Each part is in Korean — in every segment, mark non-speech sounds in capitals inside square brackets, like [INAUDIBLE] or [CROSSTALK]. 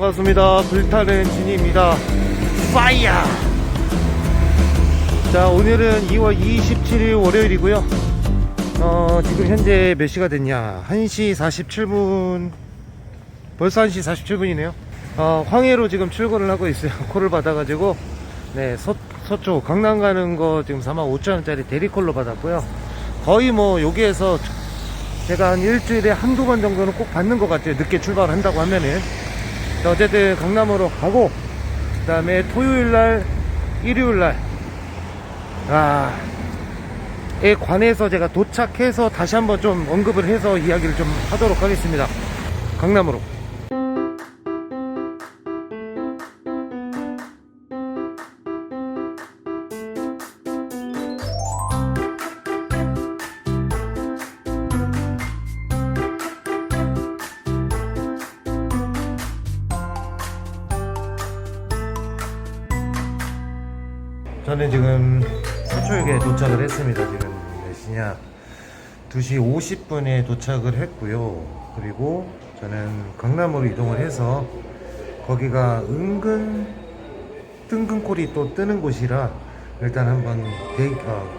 반갑습니다. 불타는 진입니다. 파이어! 자, 오늘은 2월 27일 월요일이고요. 어, 지금 현재 몇 시가 됐냐? 1시 47분, 벌써 1시 47분이네요. 어, 황해로 지금 출근을 하고 있어요. [LAUGHS] 콜을 받아가지고, 네, 서, 서쪽, 강남 가는 거 지금 45,000원짜리 대리콜로 받았고요. 거의 뭐, 여기에서 제가 한 일주일에 한두 번 정도는 꼭 받는 것 같아요. 늦게 출발을 한다고 하면은. 자, 어쨌든 강남으로 가고, 그 다음에 토요일 날, 일요일 날, 아, 에 관해서 제가 도착해서 다시 한번 좀 언급을 해서 이야기를 좀 하도록 하겠습니다. 강남으로. 저는 지금 서초역에 도착을 했습니다. 지금 몇 시냐? 2시 50분에 도착을 했고요. 그리고 저는 강남으로 이동을 해서 거기가 은근 뜬금콜이 또 뜨는 곳이라 일단 한번 대기, 어,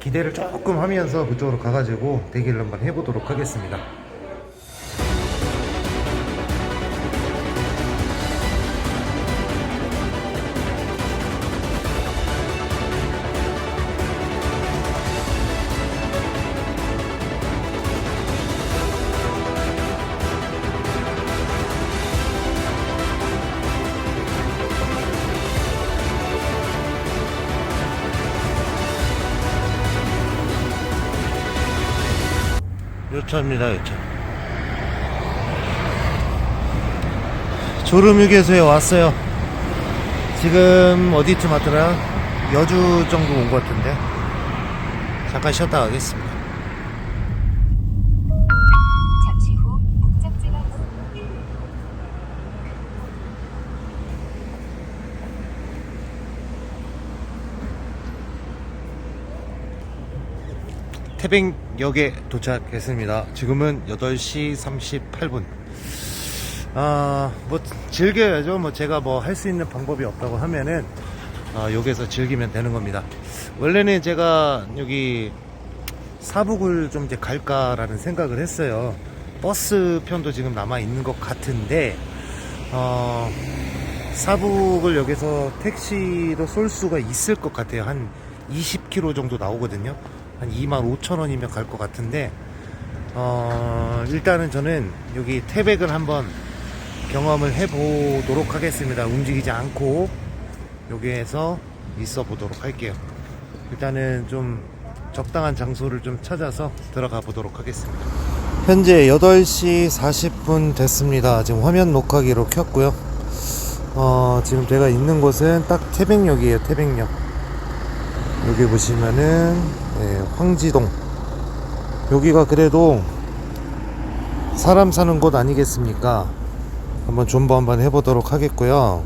기대를 조금 하면서 그쪽으로 가가지고 대기를 한번 해보도록 하겠습니다. 요차입니다, 요차. 졸음휴게소에 왔어요. 지금 어디쯤 왔더라? 여주 정도 온 것 같은데. 잠깐 쉬었다 가겠습니다. 잠시 후 목적지가 태백역에 도착했습니다. 지금은 8시 38분. 아, 뭐, 즐겨야죠. 뭐, 제가 뭐, 할 수 있는 방법이 없다고 하면은, 아, 여기서 즐기면 되는 겁니다. 원래는 제가 여기 사북을 좀 이제 갈까라는 생각을 했어요. 버스 편도 지금 남아 있는 것 같은데, 어, 사북을 여기서 택시로 쏠 수가 있을 것 같아요. 한 20km 정도 나오거든요. 한 2만 5천 원이면 갈 것 같은데, 어, 일단은 저는 여기 태백을 한번 경험을 해보도록 하겠습니다. 움직이지 않고 여기에서 있어 보도록 할게요. 일단은 좀 적당한 장소를 좀 찾아서 들어가 보도록 하겠습니다. 현재 8시 40분 됐습니다. 지금 화면 녹화기로 켰고요. 어, 지금 제가 있는 곳은 딱 태백역이에요. 태백역. 여기 보시면은 예, 황지동. 여기가 그래도 사람 사는 곳 아니겠습니까? 한번 존버 한번 해보도록 하겠고요.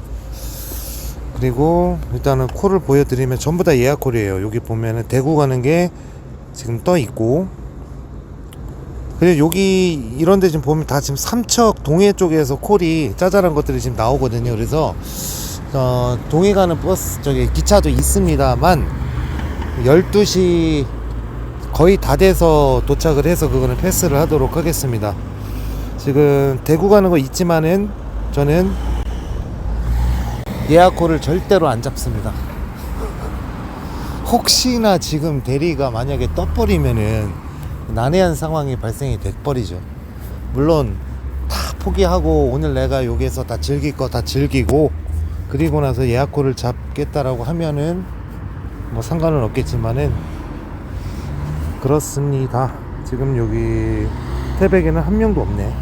그리고 일단은 콜을 보여드리면 전부 다 예약 콜이에요. 여기 보면은 대구 가는 게 지금 떠 있고 그리고 여기 이런데 지금 보면 다 지금 삼척 동해 쪽에서 콜이 짜잘한 것들이 지금 나오거든요. 그래서 어, 동해 가는 버스 저기 기차도 있습니다만 12시 거의 다 돼서 도착을 해서 그거는 패스를 하도록 하겠습니다. 지금 대구 가는 거 있지만은 저는 예약콜을 절대로 안 잡습니다. 혹시나 지금 대리가 만약에 떠버리면은 난해한 상황이 발생이 돼버리죠. 물론 다 포기하고 오늘 내가 여기서 다 즐길 거 다 즐기고 그리고 나서 예약콜을 잡겠다라고 하면은 뭐 상관은 없겠지만은 그렇습니다. 지금 여기 태백에는 한 명도 없네.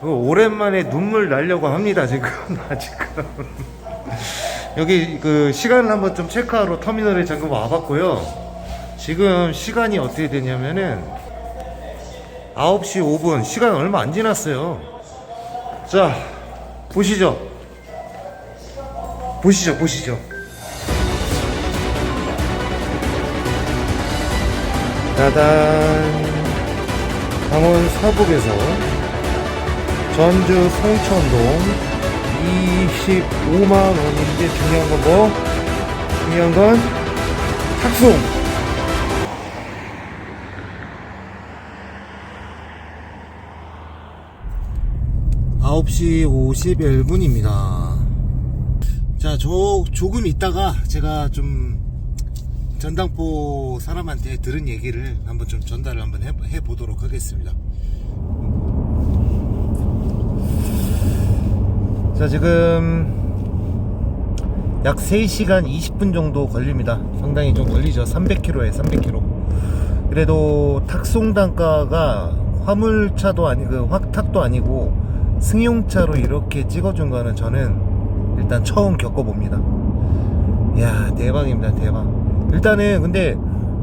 그 오랜만에 눈물 나려고 합니다 지금. 나 [LAUGHS] 지금. 여기 그 시간을 한번 좀 체크하러 터미널에 잠깐 와봤고요. 지금 시간이 어떻게 되냐면은 9시 5분. 시간 얼마 안 지났어요. 자 보시죠 보시죠 보시죠 짜잔 강원 서북에서 전주 송천동 25만 원인데 중요한 건 뭐? 중요한 건 탁송. 9시 51분입니다. 자, 저, 조금 있다가 제가 좀 전당포 사람한테 들은 얘기를 한번 좀 전달을 한번 해, 해 보도록 하겠습니다. 자, 지금 약 3시간 20분 정도 걸립니다. 상당히 좀 걸리죠. 300km에 300km. 그래도 탁송 단가가 화물차도 아니 그 확탁도 아니고 승용차로 이렇게 찍어준 거는 저는 일단 처음 겪어봅니다. 이야 대박입니다 대박. 일단은 근데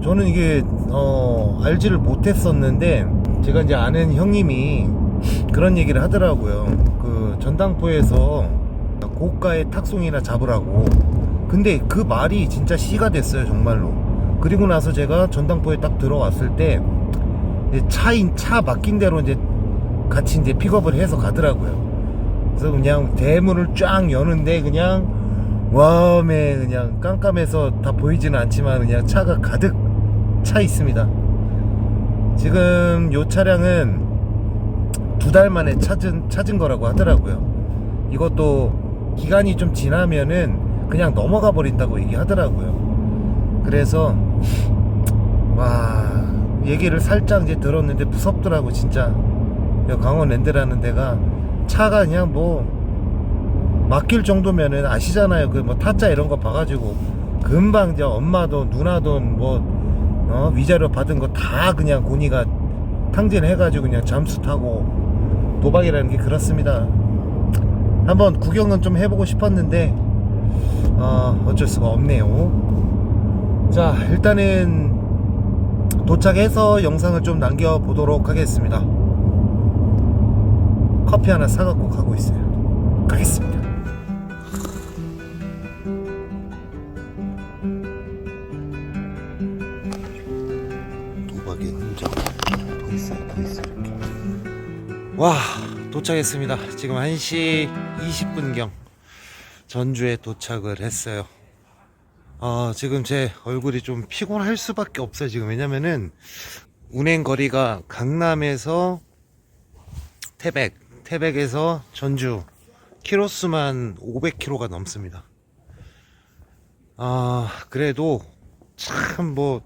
저는 이게 어 알지를 못했었는데 제가 이제 아는 형님이 그런 얘기를 하더라고요. 그 전당포에서 고가의 탁송이나 잡으라고. 근데 그 말이 진짜 시가 됐어요 정말로. 그리고 나서 제가 전당포에 딱 들어왔을 때 차인 차 맡긴 대로 이제 같이 이제 픽업을 해서 가더라고요. 그래서 그냥 대문을 쫙 여는데 그냥 웜에 그냥 깜깜해서 다 보이지는 않지만 그냥 차가 가득 차 있습니다. 지금 요 차량은 두 달 만에 찾은 찾은 거라고 하더라고요. 이것도 기간이 좀 지나면은 그냥 넘어가 버린다고 얘기하더라고요. 그래서 와 얘기를 살짝 이제 들었는데 무섭더라고 진짜. 여 강원 랜드라는 데가 차가 그냥 뭐 맡길 정도면은 아시잖아요. 그 뭐 타짜 이런 거 봐가지고 금방 이제 엄마도 누나도 뭐 어, 위자료 받은 거 다 그냥 고니가 탕진해가지고 그냥 잠수 타고 도박이라는 게 그렇습니다. 한번 구경은 좀 해보고 싶었는데 어, 어쩔 수가 없네요. 자 일단은 도착해서 영상을 좀 남겨보도록 하겠습니다. 커피 하나 사갖고 가고 있어요. 가겠습니다. 도박의 흔적 더 있어요, 더 있어요. 와 도착했습니다. 지금 1시 20분경 전주에 도착을 했어요. 어, 지금 제 얼굴이 좀 피곤할 수밖에 없어요. 지금 왜냐면은 운행 거리가 강남에서 태백, 태백에서 전주 키로수만 500km가 넘습니다. 아, 그래도 참 뭐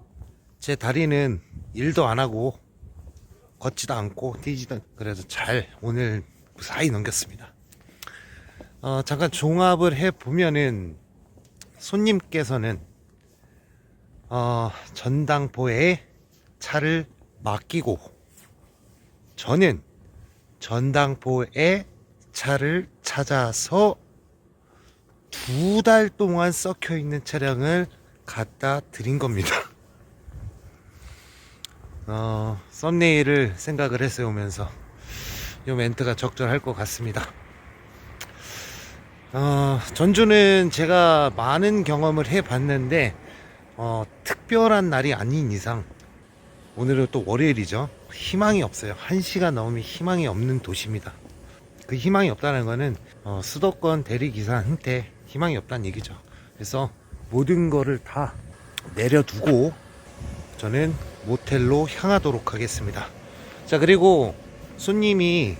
제 다리는 일도 안 하고 걷지도 않고 뛰지도 않- 그래도 잘 오늘 무사히 넘겼습니다. 어, 잠깐 종합을 해 보면은 손님께서는 어, 전당포에 차를 맡기고 저는 전당포에 차를 찾아서 두 달 동안 썩혀 있는 차량을 갖다 드린 겁니다. [LAUGHS] 어, 썸네일을 생각을 했어요 오면서 이 멘트가 적절할 것 같습니다. 어, 전주는 제가 많은 경험을 해봤는데 어, 특별한 날이 아닌 이상 오늘은 또 월요일이죠. 희망이 없어요. 한 시간 넘으면 희망이 없는 도시입니다. 그 희망이 없다는 거는 어, 수도권 대리기사한테 희망이 없다는 얘기죠. 그래서 모든 거를 다 내려두고 저는 모텔로 향하도록 하겠습니다. 자 그리고 손님이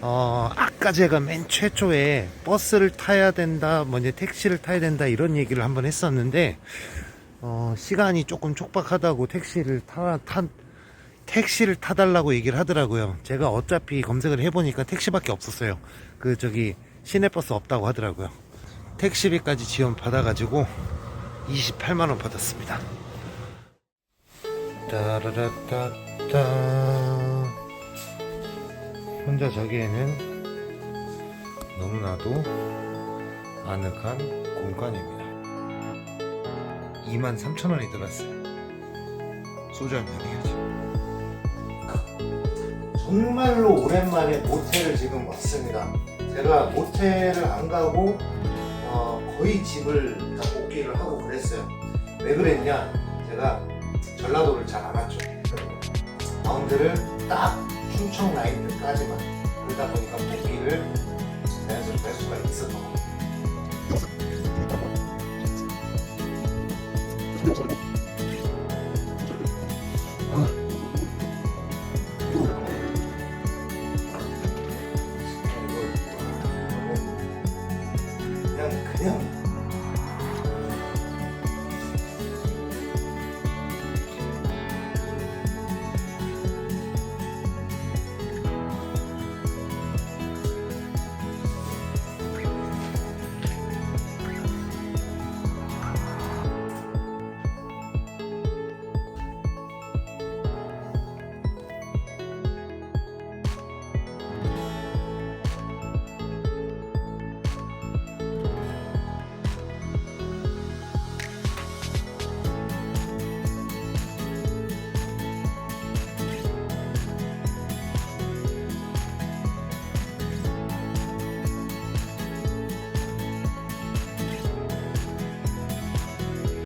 어, 아까 제가 맨 최초에 버스를 타야 된다, 뭐 이제 택시를 타야 된다 이런 얘기를 한번 했었는데 어, 시간이 조금 촉박하다고 택시를 타, 타 택시를 타달라고 얘기를 하더라고요. 제가 어차피 검색을 해보니까 택시밖에 없었어요. 그 저기 시내버스 없다고 하더라고요. 택시비까지 지원 받아가지고 28만 원 받았습니다. 따라라따따 혼자 자기에는 너무나도 아늑한 공간입니다. 2만 3천 원이 들었어요. 소주 한 잔 해야지. 정말로 오랜만에 모텔을 지금 왔습니다. 제가 모텔을 안 가고 어, 거의 집을 다 복귀를 하고 그랬어요. 왜 그랬냐? 제가 전라도를 잘 안 왔죠. 마운드를 딱딱 충청 라이트까지만 그러다 보니까 보기를